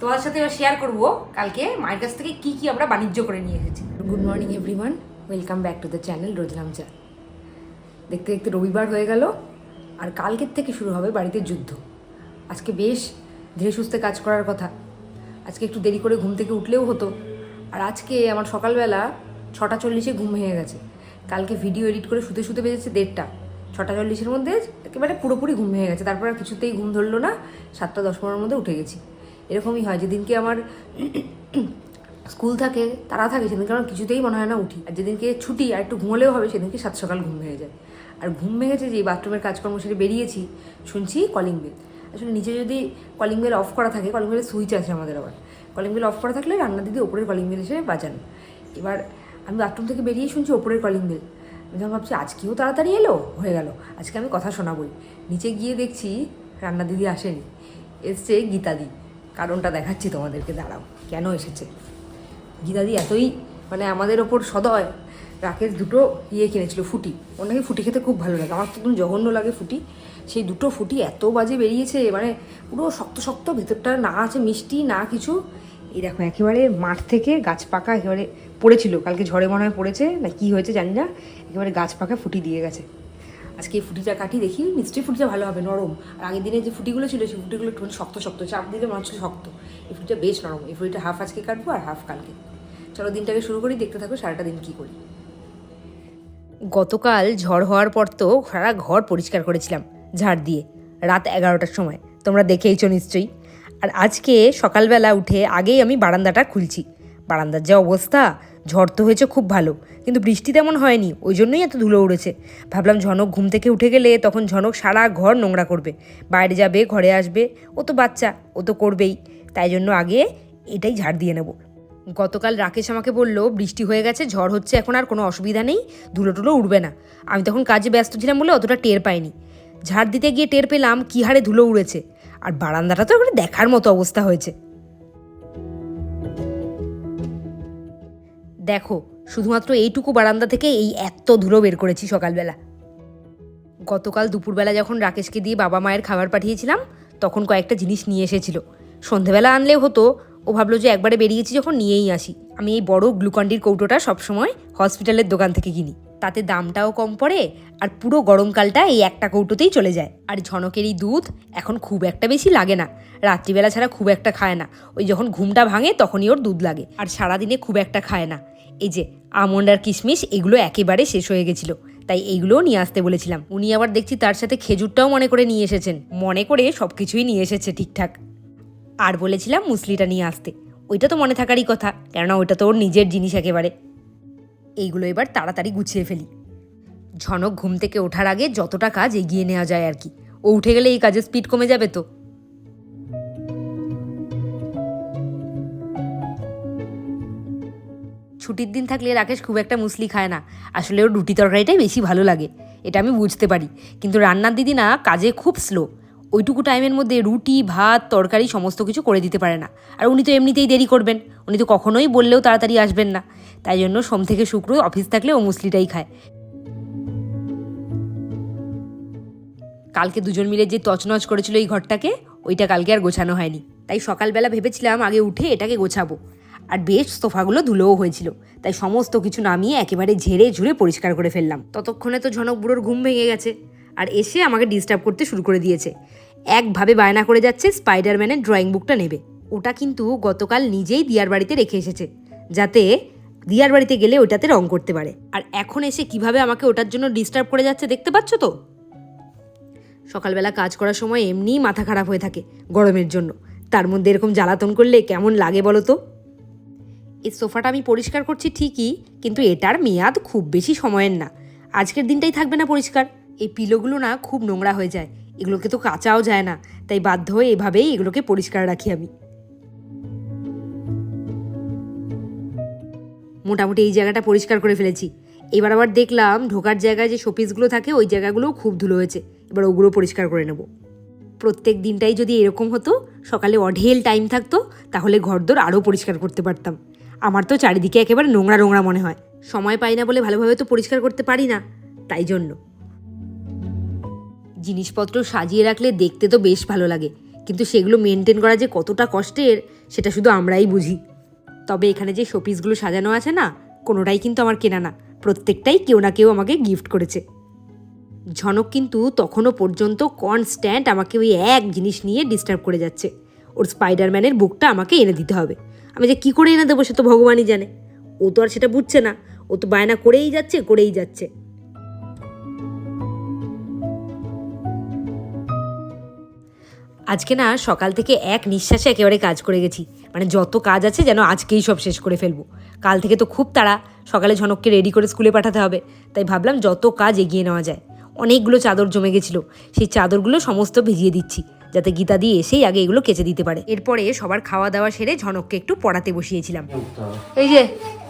তোমার সাথে এবার শেয়ার করব কালকে মায়ের কাছ থেকে কি কি আমরা বাণিজ্য করে নিয়ে এসেছি। Good morning everyone welcome back to the channel রোজনাম চা দেখতে দেখতে রবিবার হয়ে গেল, আর কালকের থেকে শুরু হবে বাড়িতে যুদ্ধ। আজকে বেশ ধীরে সুস্থে কাজ করার কথা। আজকে একটু দেরি করে ঘুম থেকে উঠলেও হতো, আর আজকে আমার সকালবেলা ছটা চল্লিশে ঘুম ভেঙে গেছে। কালকে ভিডিও এডিট করে শুতে শুতে বেজেছে দেড়টা। ছটা চল্লিশের মধ্যে একেবারে পুরোপুরি ঘুম ভেঙে গেছে, তারপর আর কিছুতেই ঘুম ধরলো না। সাতটা, দশ, পনেরোর মধ্যে উঠে গেছি। এরকমই হয় যেদিনকে আমার স্কুল থাকে, তারা থাকে, সেদিনকে আমার কিছুতেই মনে হয় না উঠি। আর যেদিনকে ছুটি আর একটু ঘুমলেও হবে, সেদিনকে সাত সকাল ঘুম ভেঙে যায়। আর ঘুম ভেঙেছে যে বাথরুমের কাজকর্ম সেটা বেরিয়েছি, শুনছি কলিং বেল আসলে নিচে যদি কলিং বেল অফ করা থাকে কলিং বেলের সুইচ আছে আমাদের আবার। কলিং বেল অফ করা থাকলে রান্না দিদি ওপরের কলিং বেল এসে বাজান। এবার আমি বাথরুম থেকে বেরিয়ে শুনছি ওপরের কলিং বেল আমি ভাবছি, আজকেও তাড়াতাড়ি এলো? হয়ে গেল। আজকে আমি কথা শোনাবই। নিচে গিয়ে দেখছি রান্না দিদি আসেনি। এসছে গীতাদি। কারণটা দেখাচ্ছি তোমাদেরকে, দাঁড়াও, কেন এসেছে? গীতাদি এতই মানে আমাদের ওপর সদয়, রাকেশ দুটো ইয়ে কিনেছিল, ফুটি। ওর নাকি ফুটি খেতে খুব ভালো লাগে, আমার তো জঘন্য লাগে ফুটি। সেই দুটো ফুটি এত বাজে বেরিয়েছে মানে পুরো শক্ত শক্ত, ভেতরটা না আছে মিষ্টি, না কিছু। এই দেখো, একেবারে মাঠ থেকে গাছ পাকা, একেবারে পড়েছিল। কালকে ঝড়ে মনে হয় পড়েছে, না কি হয়েছে জানি না, একেবারে গাছ পাকা ফুটি দিয়ে গেছে। আজকে এই ফুটিটা কাটি দেখি নিশ্চয়ই ফুটিটা ভালো হবে, নরম। আর আগের দিনে যে ফুটিগুলো ছিল, সেই ফুটিগুলো একটু শক্ত শক্ত। চাপ দিলে মনে হচ্ছে শক্ত। এই ফুটিটা বেশ নরম। এই ফুটিটা হাফ আজকে কাটবো আর হাফ কালকে। চলো দিনটাকে শুরু করি, দেখতে থাকো সারাটা দিন কী করি। গতকাল ঝড় হওয়ার পর তো সারা ঘর পরিষ্কার করেছিলাম, ঝাড় দিয়ে, রাত এগারোটার সময়। তোমরা দেখেইছো নিশ্চয়ই। আর আজকে সকালবেলা উঠে আগেই আমি বারান্দাটা খুলছি। বারান্দার যা অবস্থা ঝড় তো হয়েছে খুব ভালো, কিন্তু বৃষ্টি তেমন হয়নি, ওই জন্যই এত ধুলো উড়েছে। ভাবলাম ঝনক ঘুম থেকে উঠে গেলে তখন ঝনক সারা ঘর নোংরা করবে, বাইরে যাবে, ঘরে আসবে, ও তো বাচ্চা, ও তো করবেই, তাই জন্য আগে এটাই ঝাড় দিয়ে নেব। গতকাল রাকেশ আমাকে বলল, বৃষ্টি হয়ে গেছে, ঝড় হচ্ছে, এখন আর কোনো অসুবিধা নেই, ধুলো টুলো উড়বে না। আমি তখন কাজে ব্যস্ত ছিলাম বলে অতটা টের পাইনি। ঝাড় দিতে গিয়ে টের পেলাম কী হারে ধুলো উড়েছে, আর বারান্দাটা তো একেবারে দেখার মতো অবস্থা হয়েছে। দেখো, শুধুমাত্র এইটুকু বারান্দা থেকে এই এত ধুলো বের করেছি সকালবেলা। গতকাল দুপুরবেলা যখন রাকেশকে দিয়ে বাবা মায়ের খাবার পাঠিয়েছিলাম, তখন কয়েকটা জিনিস নিয়ে এসেছিল। সন্ধেবেলা আনলেও হতো, ও ভাবলো যে একবারে বেরিয়েছি যখন নিয়েই আসি। আমি এই বড় গ্লুকন্ডির কৌটোটা সবসময় হসপিটালের দোকান থেকে কিনি। তাতে দামটাও কম পড়ে আর পুরো গরমকালটা এই একটা কৌটোতেই চলে যায়। আর ঝনকের এই দুধ এখন খুব একটা বেশি লাগে না। রাত্রিবেলা ছাড়া খুব একটা খায় না। ওই যখন ঘুমটা ভাঙে তখনই ওর দুধ লাগে। আর সারাদিনে খুব একটা খায় না। এই যে, আমন্ড আর কিশমিশ, এগুলো একেবারে শেষ হয়ে গেছিল। তাই এইগুলোও নিয়ে আসতে বলেছিলাম। উনি আবার দেখছি তার সাথে খেজুরটাও মনে করে নিয়ে এসেছেন। মনে করে সব কিছুই নিয়ে এসেছে ঠিকঠাক। আর বলেছিলাম মুসলিটা নিয়ে আসতে। ওইটা তো মনে থাকারই কথা, কেননা ওইটা তো ওর নিজের জিনিস একেবারে। এইগুলো এবার তাড়াতাড়ি গুছিয়ে ফেলি। ঝনক ঘুম থেকে ওঠার আগে যতটা কাজ এগিয়ে নেওয়া যায় আর কি। ও উঠে গেলে এই কাজের স্পিড কমে যাবে তো? ছুটির দিন থাকলে রাকেশ খুব একটা মুসলি খায় না। আসলে ওর রুটি তরকারিটাই বেশি ভালো লাগে, এটা আমি বুঝতে পারি। কিন্তু রান্নার দিদি না, কাজে খুব স্লো ওইটুকু টাইমের মধ্যে রুটি, ভাত, তরকারি সমস্ত কিছু করে দিতে পারে না। আর উনি তো এমনিতেই দেরি করবেন, উনি তো কখনোই বললেও তাড়াতাড়ি আসবেন না। তাই জন্য সোম থেকে শুক্র অফিস থাকলে ও মুসলিটাই খায়। কালকে দুজন মিলে যে তছনছ করেছিল এই ঘরটাকে, ওইটা কালকে আর গোছানো হয়নি। তাই সকালবেলা ভেবেছিলাম আগে উঠে এটাকে গোছাবো। আর বেশ সোফাগুলো ধুলোও হয়েছিল। তাই সমস্ত কিছু নামিয়ে একেবারে ঝেড়ে ঝুড়ে পরিষ্কার করে ফেললাম। ততক্ষণে তো ঝনক বুড়োর ঘুম ভেঙে গেছে আর এসে আমাকে ডিস্টার্ব করতে শুরু করে দিয়েছে। একভাবে বায়না করে যাচ্ছে স্পাইডারম্যানের ড্রয়িং বুকটা নেবে। ওটা কিন্তু গতকাল নিজেই দিয়ার বাড়িতে রেখে এসেছে, যাতে দিয়ার বাড়িতে গেলে ওটাতে রং করতে পারে। আর এখন এসে কীভাবে আমাকে ওটার জন্য ডিস্টার্ব করে যাচ্ছে দেখতে পাচ্ছ তো? সকালবেলা কাজ করার সময় এমনিই মাথা খারাপ হয়ে থাকে গরমের জন্য। তার মধ্যে এরকম জ্বালাতন করলে কেমন লাগে বলো তো? এই সোফাটা আমি পরিষ্কার করছি ঠিকই, কিন্তু এটার মেয়াদ খুব বেশি সময়ের না। আজকের দিনটাই থাকবে না পরিষ্কার। এই পিলোগুলো না খুব নোংরা হয়ে যায়। এগুলোকে তো কাচাও যায় না। তাই বাধ্য হয়ে এভাবেই এগুলোকে পরিষ্কার রাখি আমি। মোটামুটি এই জায়গাটা পরিষ্কার করে ফেলেছি। এবার আবার দেখলাম ঢোকার জায়গায় যে শোপিসগুলো থাকে, ওই জায়গাগুলোও খুব ধুলো হয়েছে। এবার ওগুলো পরিষ্কার করে নেব। প্রত্যেক দিনটাই যদি এরকম হতো, সকালে অঢেল টাইম থাকতো, তাহলে ঘরদোর আরও পরিষ্কার করতে পারতাম। আমার তো চারিদিকে একেবারে নোংরা নোংরা মনে হয়। সময় পাই না বলে ভালোভাবে তো পরিষ্কার করতে পারি না, তাই জন্য। জিনিসপত্র সাজিয়ে রাখলে দেখতে তো বেশ ভালো লাগে, কিন্তু সেগুলো মেনটেন করা যে কতটা কষ্টের, সেটা শুধু আমরাই বুঝি। তবে এখানে যে শোপিসগুলো সাজানো আছে না, কোনোটাই কিন্তু আমার কেনা না, প্রত্যেকটাই কেউ না কেউ আমাকে গিফট করেছে। ঝনক কিন্তু তখনও পর্যন্ত কনস্ট্যান্ট আমাকে ওই এক জিনিস নিয়ে ডিস্টার্ব করে যাচ্ছে। ওর স্পাইডারম্যানের বুকটা আমাকে এনে দিতে হবে। আমি যে কী করে এনে দেবো সে তো ভগবানই জানে। ও তো আর সেটা বুঝছে না। ও তো বায়না করেই যাচ্ছে করেই যাচ্ছে। আজকে না সকাল থেকে এক নিঃশ্বাসে একেবারে কাজ করে গেছি। মানে যত কাজ আছে যেন আজকেই সব শেষ করে ফেলব। কাল থেকে তো খুব তাড়া, সকালে ঝনককে রেডি করে স্কুলে পাঠাতে হবে। তাই ভাবলাম যত কাজ এগিয়ে নেওয়া যায়। অনেকগুলো চাদর জমে গেছিল। সেই চাদরগুলো সমস্ত ভিজিয়ে দিচ্ছি। যাতে গীতা দিয়ে এসেই আগে এগুলো কেচে দিতে পারে। এরপরে সবার খাওয়া দাওয়া সেরে ঝনককে একটু পড়াতে বসিয়েছিলাম। এই যে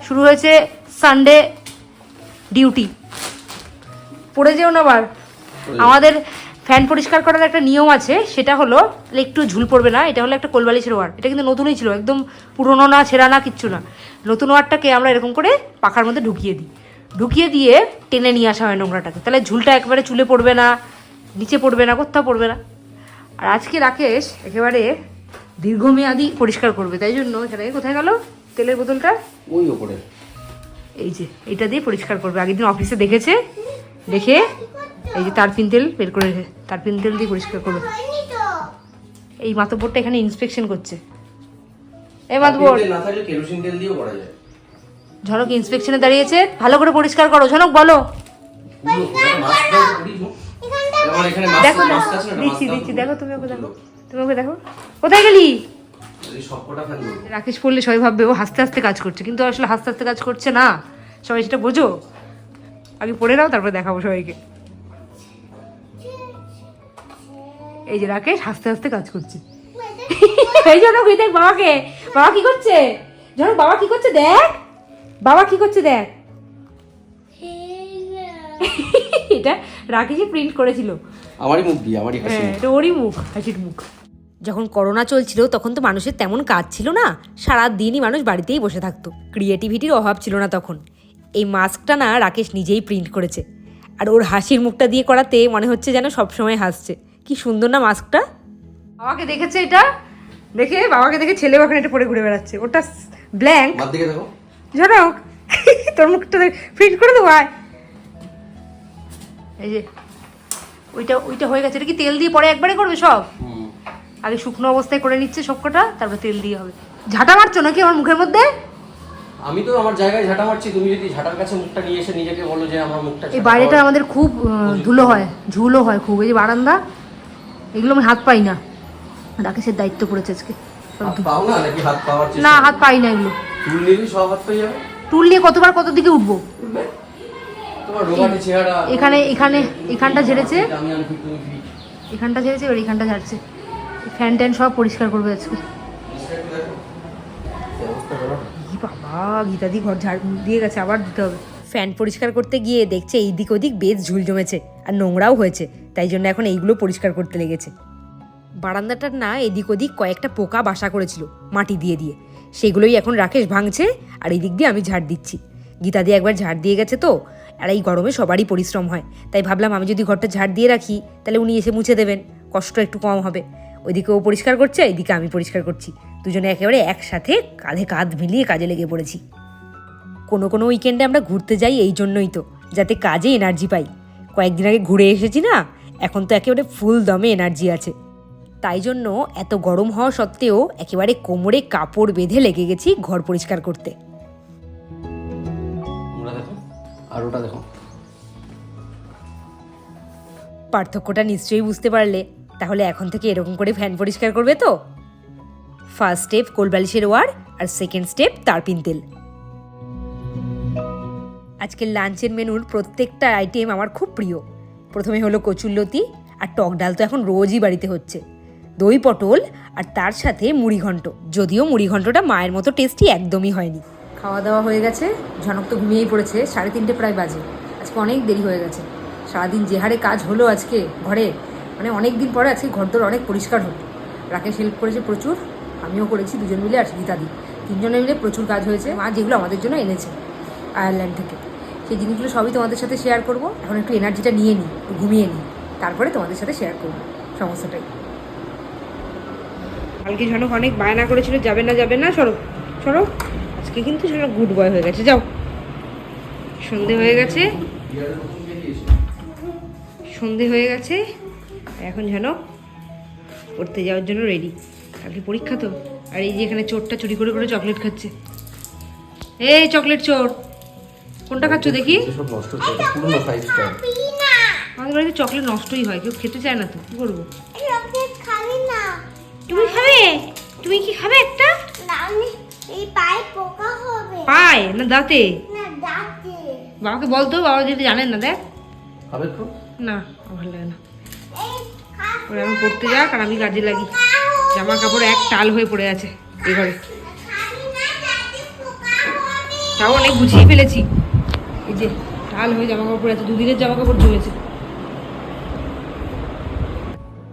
শুরু হয়েছে সানডে ডিউটি পড়ে যেও না আবার। আমাদের ফ্যান পরিষ্কার করার একটা নিয়ম আছে সেটা হলো তাহলে একটু ঝুল পড়বে না এটা হলো একটা কোলবালিশের ওয়ার এটা কিন্তু নতুনই ছিল একদম পুরনো না ছেঁড়া না কিচ্ছু না। নতুন ওয়ারটাকে আমরা এরকম করে পাখার মধ্যে ঢুকিয়ে দিই। ঢুকিয়ে দিয়ে টেনে নিয়ে আসা হয় নোংরাটাকে। তাহলে ঝুলটা একেবারে চুলে পড়বে না নিচে পড়বে না কোথাও পড়বে না। আর আজকে রাকেশ একেবারে দীর্ঘমেয়াদি পরিষ্কার করবে তাই জন্য এখানে কোথায় গেল? তেলের বোতলটা? ওই ওপরে। এই যে এটা দিয়ে পরিষ্কার করবে। আগের দিন অফিসে দেখেছে দেখে এই যে তারপিন তেল বের করে তারপিন তেল দিয়ে পরিষ্কার করবে। এই মাতব্বরটা এখানে ইন্সপেকশন করছে। এই মাতব্বর। কেরোসিন তেল দিয়েও করা যায়। ঝনক ইন্সপেকশনে দাঁড়িয়েছে। ভালো করে পরিষ্কার করো ঝনক বলো। দেখো দিচ্ছি দিচ্ছি দেখো তুমি ওকে দেখো। তুমি ওকে দেখো। কোথায় গেলি। রাকেশ পড়লে সবাই ভাববে ও হাসতে হাসতে কাজ করছে কিন্তু আসলে হাসতে হাসতে কাজ করছে না। সবাই সেটা বোঝো। আগে পড়ে নাও তারপরে দেখাবো সবাইকে। এই যে রাকেশ হাসতে হাসতে কাজ করছে। এই জন্য দেখ বাবাকে। বাবা কি করছে? জানো বাবা কি করছে? দেখ। বাবা কি করছে? দেখ। এটা রাকেশই প্রিন্ট করেছিল। আমারই মুখ দিয়ে আমারই হাসি হ্যাঁ এটা ওরই মুখ হাসির মুখ। যখন করোনা চলছিল তখন তো মানুষের তেমন কাজ ছিল না। সারা দিনই মানুষ বাড়িতেই বসে থাকতো। ক্রিয়েটিভিটির অভাব ছিল না তখন। এই মাস্কটা না রাকেশ নিজেই প্রিন্ট করেছে। আর ওর হাসির মুখটা দিয়ে করাতে মনে হচ্ছে যেন সবসময় হাসছে। কি সুন্দর না মাস্কটা বাবাকে দেখেছে এটা? দেখে বাবাকে দেখে ছেলে ওখানে এটা পরে ঘুরে বেড়াচ্ছে। ওটা ব্ল্যাঙ্ক আমার দিকে তোর মুখটা প্রিন্ট করে দেবো আয়। এই যে ওইটা ওইটা হয়ে গেছে। এটা কি তেল দিয়ে পরে একবারে করবে সব? আগে শুকনো অবস্থায় করে নিচ্ছে সবকটা তারপর তেল দিয়ে হবে। ঝাঁটা মারছো নাকি আমার মুখের মধ্যে? আমি তো আমার জায়গায় ঝাঁটা মারছি তুমি যদি ঝাঁটার কাছে মুখটা নিয়ে এসে নিজেকে বলো যে আমার মুখটা এই বাইরেটা আমাদের খুব ধুলো হয় ঝুলও হয় খুব। এই যে বারান্দা এগুলো আমি হাত পাই না। রাকেশের দায়িত্ব পড়েছে আজকে। না হাত পাই না এগুলো। টুল নিয়ে কতবার কত দিকে উঠবো? এখানে এখানে এখানটা ঝেড়েছে। এখানটা ঝেড়েছে এবার এখানটা ঝাড়ছে। ফ্যান ট্যান সব পরিষ্কার করবে আজকে। বাবা গীতাদি ঘর ঝাড় দিয়ে গেছে আবার দিতে হবে। ফ্যান পরিষ্কার করতে গিয়ে দেখছে এই দিক ওদিক বেশ ঝুল জমেছে আর নোংরাও হয়েছে তাই জন্য এখন এইগুলো পরিষ্কার করতে লেগেছে। বারান্দাটার না এদিক ওদিক কয়েকটা পোকা বাসা করেছিল মাটি দিয়ে দিয়ে। সেগুলোই এখন রাকেশ ভাঙছে আর এদিক দিয়ে আমি ঝাড় দিচ্ছি। গীতা দিয়ে একবার ঝাড় দিয়ে গেছে তো আর এই গরমে সবারই পরিশ্রম হয়। তাই ভাবলাম আমি যদি ঘরটা ঝাড় দিয়ে রাখি, তাহলে উনি এসে মুছে দেবেন। কষ্ট একটু কম হবে। ওইদিকে ও পরিষ্কার করছে, এইদিকে আমি পরিষ্কার করছি। দুজনে একেবারে একসাথে কাঁধে কাঁধ মিলিয়ে কাজে লেগে পড়েছি। কোনো কোনো উইকেন্ডে আমরা ঘুরতে যাই এই জন্যই তো, যাতে কাজে এনার্জি পাই। কয়েকদিন আগে ঘুরে এসেছি না, এখন তো একেবারে ফুল দমে এনার্জি আছে। তাই জন্য এত গরম হওয়া সত্ত্বেও একেবারে কোমরে কাপড় বেঁধে লেগে গেছি ঘর পরিষ্কার করতে। আর ওটা দেখো। পার্থক্যটা নিশ্চয়ই বুঝতে পারলে, তাহলে এখন থেকে এরকম করে ফ্যান পরিষ্কার করবে তো? ফার্স্ট স্টেপ কোলবালিশের ওয়ার, আর সেকেন্ড স্টেপ তারপিন তেল। আজকের লাঞ্চের মেনুর প্রত্যেকটা আইটেম আমার খুব প্রিয়। প্রথমে হলো কচুরলতি আর টক ডাল তো এখন রোজই বাড়িতে হচ্ছে। দই পটল, আর তার সাথে মুড়ি ঘন্ট যদিও মুড়ি ঘন্টটা মায়ের মতো টেস্টি একদমই হয়নি। খাওয়া দাওয়া হয়ে গেছে। ঝনক তো ঘুমিয়েই পড়েছে, সাড়ে তিনটে প্রায় বাজে। আজকে অনেক দেরি হয়ে গেছে। সারাদিন যে হারে কাজ হলো আজকে ঘরে মানে অনেক দিন পরে আজকে ঘরদোর অনেক পরিষ্কার হলো। রাকেশ হেল্প করেছে প্রচুর, আমিও করেছি, দুজন মিলে আর গীতাদি তিনজনে মিলে প্রচুর কাজ হয়েছে। মা যেগুলো আমাদের জন্য এনেছে আয়ারল্যান্ড থেকে। সেই জিনিসগুলো সবই তোমাদের সাথে শেয়ার করব। এখন একটু এনার্জিটা নিয়ে নিই একটু ঘুমিয়ে নিই তারপরে তোমাদের সাথে শেয়ার করব সমস্যাটাই কালকে ঝনক অনেক বায়না করেছিল, যাবে না যাবে না, সরো সরো। আজকে কিন্তু ঝনক গুড বয় হয়ে গেছে। যাও। সন্ধে হয়ে গেছে। সন্ধে হয়ে গেছে। এখন যেন পড়তে যাওয়ার জন্য রেডি কালকে পরীক্ষা তো। আর এই যে এখানে চোরটা চুরি করে করে চকলেট খাচ্ছে। এই চকলেট চোর। কোনটা খাচ্ছ দেখি? আমাদের বাড়িতে চকলেট নষ্টই হয় কেউ খেতে চায় না তো। কি করব? না। তুমি খাবে? তুমি কি খাবে একটা? এই পায়ে পোকা হবে। পায়? না দাঁতে? না দাঁতে। বাবাকে বলতো বাবা যদি জানেন না দেখ। একটু না আমার ভালো লাগে না। ওরা এখন পড়তে যাক আর আমি কাজে লাগি। জামা কাপড় এক টাল হয়ে পড়ে আছে এ ঘরে খালি না দাঁতে পোকা হবে তাও অনেক গুছিয়ে ফেলেছি। এই যে টাল হয়ে জামা কাপড় আছে দুদিনের জামা কাপড় জমেছে।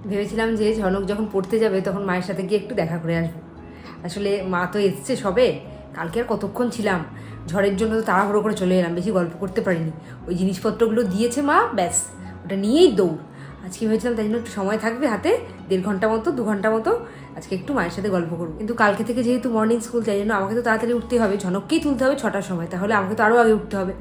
ভেবেছিলাম যে ঝনক যখন পড়তে যাবে তখন মায়ের সাথে গিয়ে একটু দেখা করে আসব। আসলে মা তো এসছে সবে, কালকে আর কতক্ষণ ছিলাম? ঝড়ের জন্য তো তাড়াহুড়ো করে চলে এলাম, বেশি গল্প করতে পারিনি। ওই জিনিসপত্রগুলো দিয়েছে মা, ব্যাস, ওটা নিয়েই দৌড়। আজকে ভেবেছিলাম তাই জন্য একটু সময় থাকবে হাতে, দেড় ঘণ্টা মতো, দু ঘণ্টা মতো, আজকে একটু মায়ের সাথে গল্প করব। কিন্তু কালকে থেকে যেহেতু মর্নিং স্কুল তাই জন্য আমাকে তো তাড়াতাড়ি উঠতে হবে, ঝনককেই তুলতে হবে ছটার সময়, তাহলে আমাকে তো আরও আগে উঠতে হবে।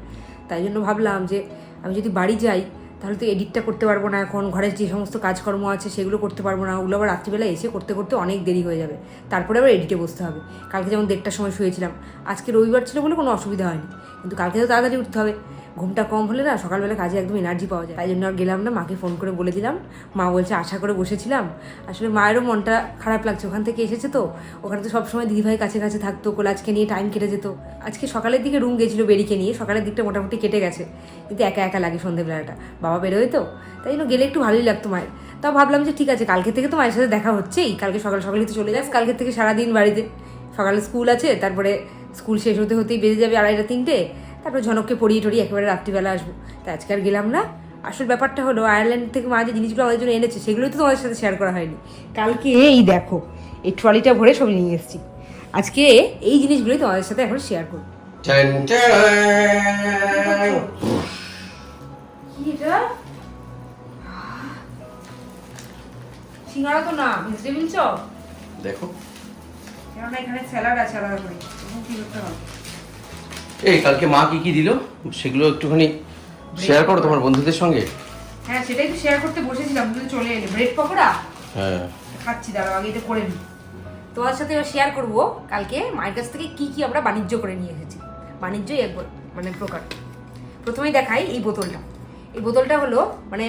তাই জন্য ভাবলাম যে, আমি যদি বাড়ি যাই তাহলে তো এডিটটা করতে পারব না এখন, ঘরের যে সমস্ত কাজকর্ম আছে সেগুলো করতে পারব না। ওগুলো আবার রাত্রিবেলা এসে করতে করতে অনেক দেরি হয়ে যাবে। তারপরে আবার এডিটে বসতে হবে। কালকে যেমন দেড়টার সময় শুয়েছিলাম, আজকে রবিবার ছিল বলে কোনো অসুবিধা হয়নি। কিন্তু কালকে তো তাড়াতাড়ি উঠতে হবে। ঘুমটা কম হলে না সকালবেলা কাজে একদম এনার্জি পাওয়া যায়। তাই জন্য আর গেলাম না, মাকে ফোন করে বলে দিলাম। মা বলছে, আশা করে বসেছিলাম। আসলে মায়েরও মনটা খারাপ লাগছে। ওখান থেকে এসেছে তো, ওখানে তো সবসময় দিদিভাই কাছে কাছে থাকতো, কোলাজকে নিয়ে টাইম কেটে যেত। আজকে সকালের দিকে রুম গেছিল বেরিকে নিয়ে, সকালের দিকটা মোটামুটি কেটে গেছে। কিন্তু একা একা লাগে সন্ধেবেলাটা। বাবা বেরোয় তো, তাই জন্য গেলে একটু ভালোই লাগতো মায়ের। তাও ভাবলাম যে ঠিক আছে, কালকে থেকে তো মায়ের সাথে দেখা হচ্ছেই। কালকে সকাল সকালই তো চলে যাস, কালকে থেকে সারাদিন বাড়িতে। সকালে স্কুল আছে, তারপরে স্কুল শেষ হতে হতেই বেজে যাবে আড়াইটা, তিনটে। তারপরে ঝনককে পড়িয়ে টড়িয়ে একেবারে রাত্রিবেলা আসব। তাই আজকে আর গেলাম না। আসল ব্যাপারটা হলো আয়ারল্যান্ড থেকে মা যে জিনিসগুলো আমাদের জন্য এনেছে সেগুলোই তো তোমাদের সাথে শেয়ার করা হয়নি। কালকে এই দেখো এই ট্রলিটা ভরে সব নিয়ে এসেছি। আজকে এই জিনিসগুলোই তোমাদের সাথে এখন শেয়ার করব। সিঙ্গারা তো না ভেজিটেবিল চপ দেখো। কেননা এখানে স্যালাড আছে আলাদা করে। কি করতে হবে? এই কালকে মা কি কি দিল? সেগুলো একটুখানি শেয়ার করো তোমার বন্ধুদের সঙ্গে। হ্যাঁ সেটাই তো শেয়ার করতে বসেছিলাম তুমি চলে এলে। ব্রেড পকোড়া? হ্যাঁ। খাচ্ছি দাঁড়াও আগে এটা করে নিই তোমার সাথে শেয়ার করব কালকে মায়ের কাছ থেকে কি কি আমরা বাণিজ্য করে নিয়ে এসেছি। বাণিজ্যই এক মানে প্রকার। প্রথমেই দেখাই এই বোতলটা। এই বোতলটা হলো মানে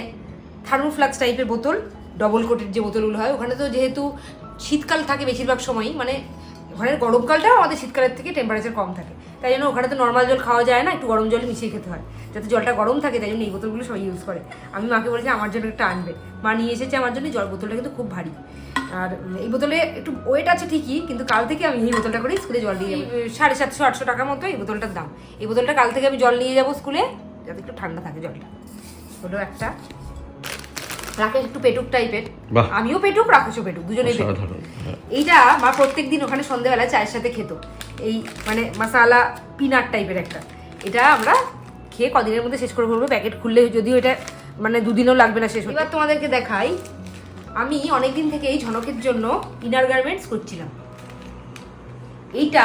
থার্মোফ্লাক্স টাইপের বোতল ডবল কোটের যে বোতলগুলো হয় ওখানে তো যেহেতু শীতকাল থাকে বেশিরভাগ সময়ই মানে ওখানের গরমকালটাও আমাদের শীতকালের থেকে টেম্পারেচার কম থাকে। তাই জন্য ওখানে তো নর্মাল জল খাওয়া যায় না একটু গরম জল মিশিয়ে খেতে হয়। যাতে জলটা গরম থাকে তাই জন্য এই বোতলগুলো সবাই ইউজ করে। আমি মাকে বলেছি আমার জন্য একটা আনবে। মা নিয়ে এসেছে আমার জন্য জল বোতলটা কিন্তু খুব ভারী। আর এই বোতলে একটু ওয়েট আছে ঠিকই কিন্তু কাল থেকে আমি এই বোতলটা করে স্কুলে জল দিয়ে যাব। সাড়ে সাতশো আটশো টাকার মতো এই বোতলটার দাম। এই বোতলটা কাল থেকে আমি জল নিয়ে যাব স্কুলে যাতে একটু ঠান্ডা থাকে জলটা। হলো একটা। রাকেশ একটু পেটুক টাইপের। আমিও পেটুক রাকেশও পেটুক দুজনেই হ্যাঁ। এইটা মা প্রত্যেক দিন ওখানে সন্ধ্যেবেলা চায়ের সাথে খেত। এই মানে মশালা পিনাট টাইপের একটা। এটা আমরা খেয়ে কদিনের মধ্যে শেষ করে ফেলব প্যাকেট খুললে যদিও এটা মানে দুদিনও লাগবে না শেষ। এবার তোমাদেরকে দেখাই আমি অনেকদিন থেকে এই ঝনকের জন্য ইনার গার্মেন্টস করছিলাম এইটা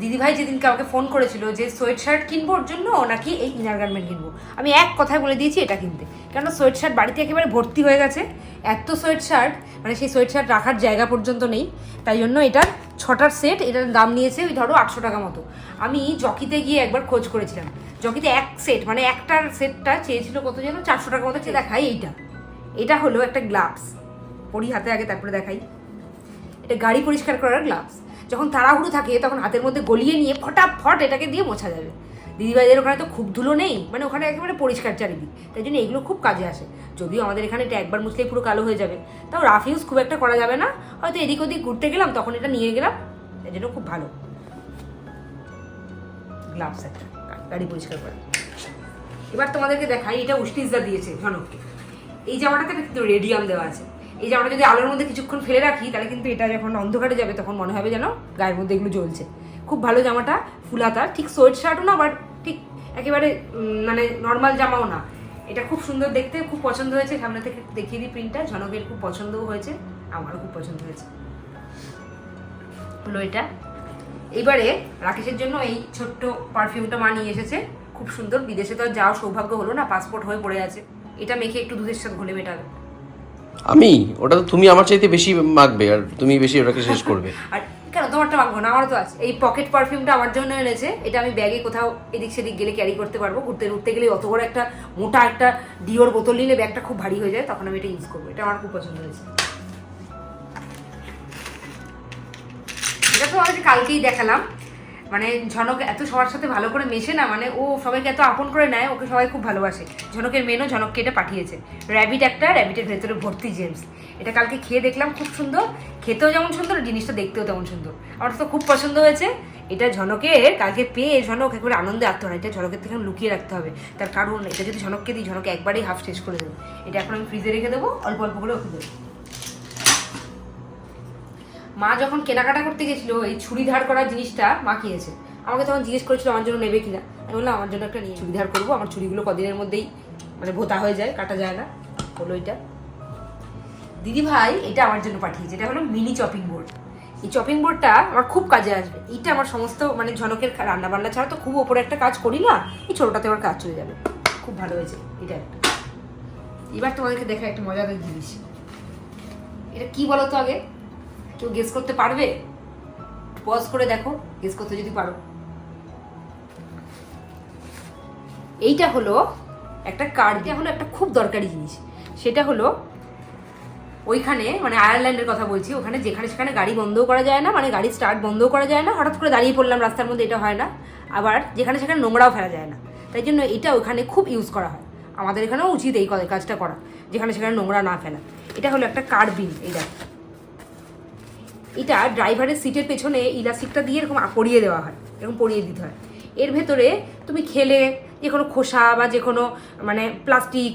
দিদিভাই যেদিনকে আমাকে ফোন করেছিল যে সোয়েট শার্ট কিনবো ওর জন্য নাকি এই ইনার গার্মেন্ট কিনবো। আমি এক কথায় বলে দিয়েছি এটা কিনতে। কেন সোয়েট শার্ট বাড়িতে একেবারে ভর্তি হয়ে গেছে। এত সোয়েট শার্ট মানে সেই সোয়েট শার্ট রাখার জায়গা পর্যন্ত নেই। তাই জন্য এটার ছটার সেট এটার দাম নিয়েছে ওই ধরো আটশো টাকা মতো। আমি জকিতে গিয়ে একবার খোঁজ করেছিলাম। জকিতে এক সেট মানে একটার সেটটা চেয়েছিল কত যেন? চারশো টাকা মতো চেয়ে দেখাই এইটা। এটা হলো একটা গ্লাভস পরি হাতে আগে তারপরে দেখাই। এটা গাড়ি পরিষ্কার করার গ্লাভস যখন তাড়াহুড়ো থাকে, তখন হাতের মধ্যে গলিয়ে নিয়ে ফটাফট এটাকে দিয়ে মোছা যাবে। দিদিভাইদের ওখানে তো খুব ধুলো নেই মানে ওখানে একেবারে পরিষ্কার চারিদিক। তাই জন্য এগুলো খুব কাজে আসে। যদিও আমাদের এখানে এটা একবার মুছলেই পুরো কালো হয়ে যাবে। তাও রাফ ইউজ খুব একটা করা যাবে না। হয়তো এদিক ওদিক ঘুরতে গেলাম, তখন এটা নিয়ে গেলাম। তাই জন্য খুব ভালো। গ্লাভস একটা। গাড়ি পরিষ্কার করা। এবার তোমাদেরকে দেখাই, এটা উষ্টিজদা দিয়েছে ঝনককে এই জামাটাতে কিন্তু রেডিয়াম দেওয়া আছে। এই জামাটা যদি আলোর মধ্যে কিছুক্ষণ ফেলে রাখি, তাহলে কিন্তু এটা যখন অন্ধকারে যাবে, তখন মনে হবে যেন গায়ের মধ্যে এগুলো জ্বলছে। খুব ভালো জামাটা ফুলাতা ঠিক সোয়েট শার্টও না বাট ঠিক একেবারে মানে নর্মাল জামাও না। এটা খুব সুন্দর দেখতে, খুব পছন্দ হয়েছে। সামনে থেকে দেখিয়ে দিই প্রিন্টটা ঝনকের খুব পছন্দও হয়েছে, আমারও খুব পছন্দ হয়েছে। হলো এটা। এইবারে রাকেশের জন্য এই ছোট্ট পারফিউমটা মা নিয়ে এসেছে। খুব সুন্দর। বিদেশে তো যাওয়ার সৌভাগ্য হলো না পাসপোর্ট হয়ে পড়ে আছে। এটা মেখে একটু দুধের সাথে ঘুলে মেটাবে। আমি? ওটা তো তুমি আমার চাইতে বেশি মাখবে আর তুমি বেশি ওটাকে শেষ করবে। আর কেন, তোমারটা মাখবো না? আমারও তো আছে। এই পকেট পারফিউমটা আমার জন্য এনেছে। এটা আমি ব্যাগে কোথাও এদিক সেদিক গেলে ক্যারি করতে পারব। ঘুরতে ঘুরতে গেলে অত বড় একটা মোটা একটা ডিওর বোতল নিলে ব্যাগটা খুব ভারী হয়ে যায়, তখন আমি এটা ইউজ করব। এটা আমার খুব পছন্দ হয়েছে। এটা তো আমাকে কালকেই দেখালাম। মানে ঝনক এত সবার সাথে ভালো করে মেশে না মানে ও সবাইকে এত আপন করে নেয়, ওকে সবাই খুব ভালোবাসে। ঝনকের মেনও ঝনককে এটা পাঠিয়েছে। র্যাবিট একটা র্যাবিটের ভেতরে ভর্তি জেমস এটা কালকে খেয়ে দেখলাম, খুব সুন্দর। খেতেও যেমন সুন্দর, জিনিসটা দেখতেও তেমন সুন্দর। আমার তো খুব পছন্দ হয়েছে। এটা ঝনকের, কালকে পেয়ে ঝনক একবারে আনন্দে আত্মহারা। এটা ঝনকের থেকে লুকিয়ে রাখতে হবে। তার কারণ, এটা যদি ঝনককে দিই ঝনকে একবারেই হাফ শেষ করে দেবে। এটা এখন আমি ফ্রিজে রেখে দেবো, অল্প অল্প করে ওকে দেবো। মা যখন কেনাকাটা করতে গেছিল, এই ছুরি ধার করার জিনিসটা মা কিনেছে। আমাকে তখন জিজ্ঞেস করেছিল, আমার জন্য নেবে কিনা? আমি বললাম, আমার জন্য একটা নিয়ে ছুরি ধার করব? আমার ছুরিগুলো কদিনের মধ্যেই মানে ভোতা হয়ে যায়, কাটা যায় না। হলো এটা। দিদি ভাই এটা আমার জন্য পাঠিয়েছে। এটা হলো মিনি চপিং বোর্ড। এই চপিং বোর্ডটা আমার খুব কাজে আসবে। এইটা আমার সমস্ত মানে ঝনকের রান্না বান্না ছাড়া তো খুব ওপরে একটা কাজ করি না। এই ছোটোটাতে আমার কাজ চলে যাবে। খুব ভালো হয়েছে এটা একটা। এবার তোমাদেরকে দেখা একটা মজাদার জিনিস। এটা কি বলো তো আগে? কেউ গেস করতে পারবে? পজ করে দেখো গেস করতে যদি পারো। এইটা হলো একটা কার্ড এটা হলো একটা খুব দরকারি জিনিস। সেটা হলো ওইখানে মানে আয়ারল্যান্ডের কথা বলছি, ওখানে যেখানে সেখানে গাড়ি বন্ধও করা যায় না মানে গাড়ি স্টার্ট বন্ধও করা যায় না, হঠাৎ করে দাঁড়িয়ে পড়লাম রাস্তার মধ্যে, এটা হয় না। আবার যেখানে সেখানে নোংরাও ফেলা যায় না। তাই জন্য এটা ওখানে খুব ইউজ করা হয়। আমাদের এখানেও উচিত এই কাজটা করা, যেখানে সেখানে নোংরা না ফেলা। এটা হলো একটা কার বিন এইটা। এটা ড্রাইভারের সিটের পেছনে ইলাস্টিকটা দিয়ে এরকম পরিয়ে দেওয়া হয় এরকম পরিয়ে দিতে হয়। এর ভেতরে তুমি খেলে যে কোনো খোসা বা যে কোনো মানে প্লাস্টিক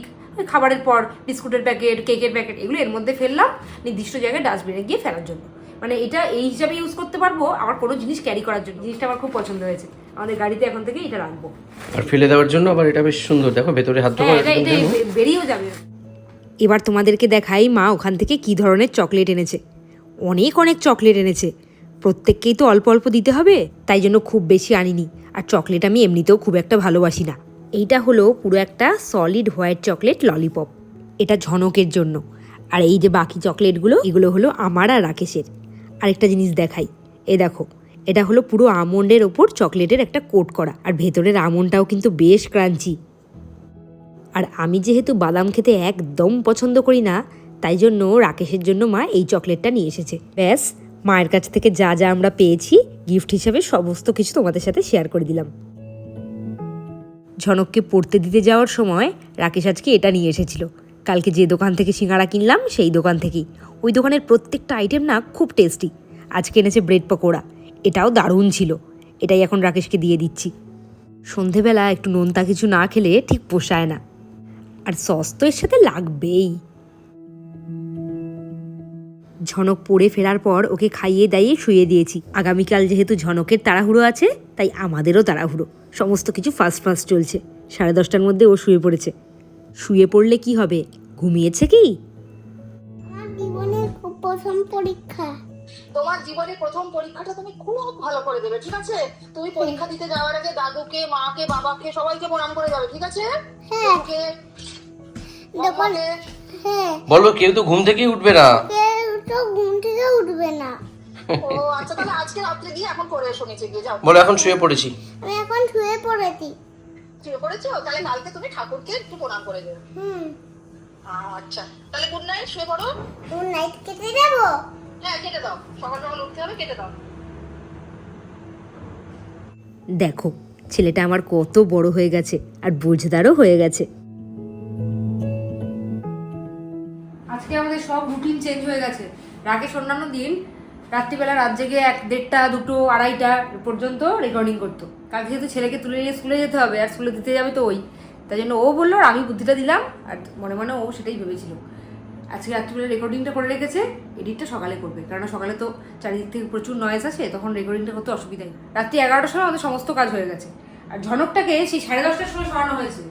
খাবারের পর বিস্কুটের প্যাকেট কেকের প্যাকেট এগুলো এর মধ্যে ফেললাম নির্দিষ্ট জায়গায় ডাস্টবিনে গিয়ে ফেলার জন্য। মানে এটা এই হিসাবে ইউজ করতে পারব আমার কোনো জিনিস ক্যারি করার জন্য। জিনিসটা আমার খুব পছন্দ হয়েছে। আমাদের গাড়িতে এখন থেকে এটা রাখব। আর ফেলে দেওয়ার জন্য আবার এটা বেশ সুন্দর। দেখো ভেতরে হাত হ্যাঁ এটা এটা বেরিয়েও যাবে। এবার তোমাদেরকে দেখাই মা ওখান থেকে কি ধরনের চকলেট এনেছে। অনেক অনেক চকলেট এনেছে। প্রত্যেককেই তো অল্প অল্প দিতে হবে, তাই জন্য খুব বেশি আনিনি। আর চকলেট আমি এমনিতেও খুব একটা ভালোবাসি না। এইটা হলো পুরো একটা সলিড হোয়াইট চকলেট ললিপপ এটা ঝনকের জন্য। আর এই যে বাকি চকলেটগুলো, এগুলো হলো আমার আর রাকেশের। আরেকটা জিনিস দেখাই। এ দেখো, এটা হলো পুরো আমন্ডের ওপর চকলেটের একটা কোট করা। আর ভেতরের আমন্ডটাও কিন্তু বেশ ক্রাঞ্চি আর আমি যেহেতু বাদাম খেতে একদম পছন্দ করি না তাই জন্য রাকেশের জন্য মা এই চকলেটটা নিয়ে এসেছে। ব্যাস, মায়ের কাছ থেকে যা যা আমরা পেয়েছি গিফট হিসাবে সমস্ত কিছু তোমাদের সাথে শেয়ার করে দিলাম। ঝনককে পড়তে দিতে যাওয়ার সময় রাকেশ আজকে এটা নিয়ে এসেছিল। কালকে যে দোকান থেকে সিঙ্গাড়া কিনলাম, সেই দোকান থেকেই। ওই দোকানের প্রত্যেকটা আইটেম না খুব টেস্টি আজকে এনেছে ব্রেড পকোড়া। এটাও দারুণ ছিল। এটাই এখন রাকেশকে দিয়ে দিচ্ছি। সন্ধেবেলা একটু নোনতা কিছু না খেলে ঠিক পোষায় না। আর সস তো এর সাথে লাগবেই। ঝনক পড়ে ফেরার পর ওকে খাইয়ে দাইয়ে শুয়ে দিয়েছি। আগামীকাল যেহেতু ঝনকের তাড়াহুড়ো আছে তাই আমাদেরও তাড়াহুড়ো। সমস্ত কিছু ফাস্ট ফাস্ট চলছে। সাড়ে দশটার মধ্যে ও শুয়ে পড়েছে। শুয়ে পড়লে কি হবে? ঘুমিয়েছে কি? প্রথম পরীক্ষা। তোমার জীবনে প্রথম পরীক্ষাটা তুমি খুব ভালো করে দেবে ঠিক আছে? তুমি পরীক্ষা দিতে যাওয়ার আগে দাদুকে মাকে বাবাকে সবাইকে প্রণাম করে যাবে ঠিক আছে? হ্যাঁ। হ্যাঁ বলো কেউ তো ঘুম থেকেই উঠবে না। কেউ তো ঘুম থেকে উঠবে না। ও আচ্ছা তাহলে আজকে রাত্রে গিয়ে এখন করে এসো নিচে গিয়ে যাও। বলো এখন শুয়ে পড়েছি। আমি এখন শুয়ে পড়েছি। শুয়ে পড়েছো? তাহলে কালকে তুমি ঠাকুরকে একটু প্রণাম করে দেবে হুম। আচ্ছা তাহলে গুড নাইট শুয়ে পড়ো। তুমি নাইট কেটে হ্যাঁ কেটে দাও। সকাল সকাল উঠতে হবে কেটে দাও। দেখো ছেলেটা আমার কত বড় হয়ে গেছে আর বুঝদারও হয়ে গেছে। আমাদের সব রুটিন চেঞ্জ হয়ে গেছে। রাকেশ অন্যান্য দিন রাত্রিবেলা রাত জেগে এক দেড়টা, দুটো, আড়াইটা পর্যন্ত রেকর্ডিং করতো। কালকে যেহেতু ছেলেকে তুলে নিয়ে স্কুলে যেতে হবে, আর স্কুলে দিতে যাবে তো ওই। তাই জন্য ও বলল, আর আমি বুদ্ধিটা দিলাম, আর মনে মনে ও সেটাই ভেবেছিল। আজকে রাত্রিবেলা রেকর্ডিংটা করে রেখেছে এডিটটা সকালে করবে। কারণ সকালে তো চারিদিক থেকে প্রচুর নয়েজ আছে তখন রেকর্ডিংটা করতে অসুবিধাই রাত্রি এগারোটার সময় আমাদের সমস্ত কাজ হয়ে গেছে। আর ঝনকটাকে সেই সাড়ে দশটার সময় সরানো হয়েছে।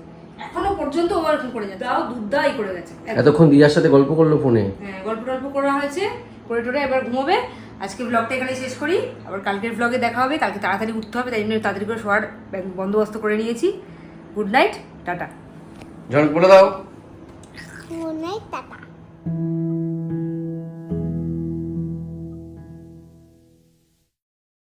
এখনও পর্যন্ত ও এরকম করে যাচ্ছে। তাও দুধদাই করে গেছে। এতক্ষণ দিদার সাথে গল্প করল ফোনে? হ্যাঁ গল্প টল্প করা হয়েছে। করে টোরে এবার ঘুমোবে। আজকে ব্লগটা এখানে শেষ করি। আবার কালকের ব্লগে দেখা হবে। কালকে তাড়াতাড়ি উঠতে হবে তাই জন্য তাড়াতাড়ি করে শোয়ার বন্দোবস্ত করে নিয়েছি। Good night tata. জন বলে দাও। Good night ta-ta.